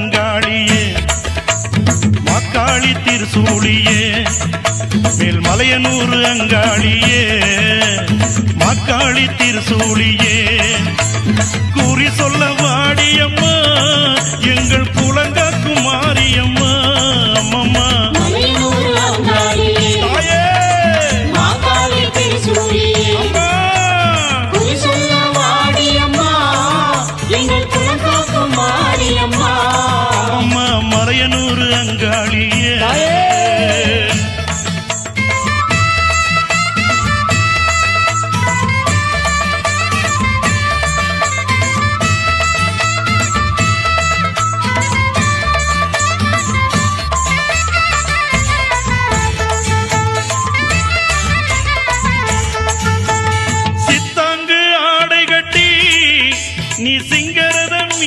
அங்காளியே மக்காளி திருசூழியே மேல்மலையனூர் அங்காளியே மக்காளி திருசூழியே. கூறி சொல்லவா தாயனூர் அங்காளியே. நீ சிங்